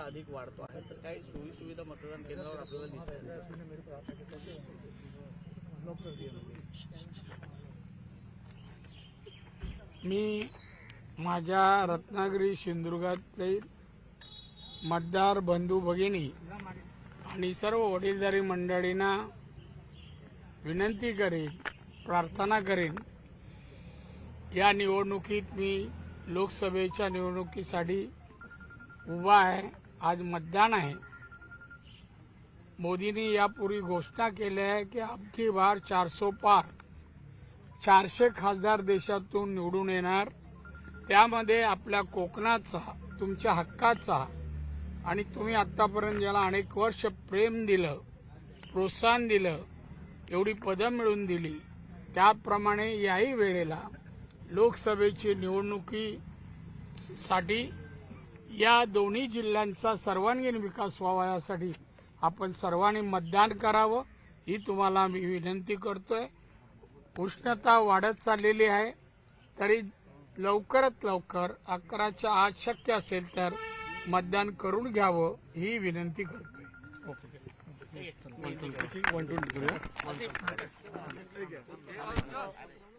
अधिक वाढतो आहे तर काही सोयी सुविधा मतदान केंद्रावर आपल्याला दिसत मी माझ्या रत्नागिरी सिंधुदुर्गातले मतदार बंधू भगिनी आणि सर्व वडीलधारी मंडळींना विनंती करेन प्रार्थना करेन. या निवडणुकीत मी लोकसभेच्या निवडणुकीसाठी उभा आहे. आज मतदान आहे. मोदींनी यापूर्वी घोषणा केली आहे की अबकी बार चारसो पार चारशे खासदार देशातून निवडून येणार. त्यामध्ये आपल्या कोकणाचा तुमच्या हक्काचा आणि तुम्ही आत्तापर्यंत ज्याला अनेक वर्ष प्रेम दिलं प्रोत्साहन दिलं एवढी पदं मिळवून दिली त्याप्रमाणे याही वेळेला लोकसभेची निवडणुकी साठी या दोन्ही जिल्ह्यांचा सर्वांगीण विकास व्हावा यासाठी आपण सर्वांनी मतदान करावं ही तुम्हाला मी विनंती करतोय. उष्णता वाढत चाललेली आहे तरी लवकरात लवकर अकराच्या आज शक्य असेल तर मतदान करून घ्यावं ही विनंती करतोय. आहे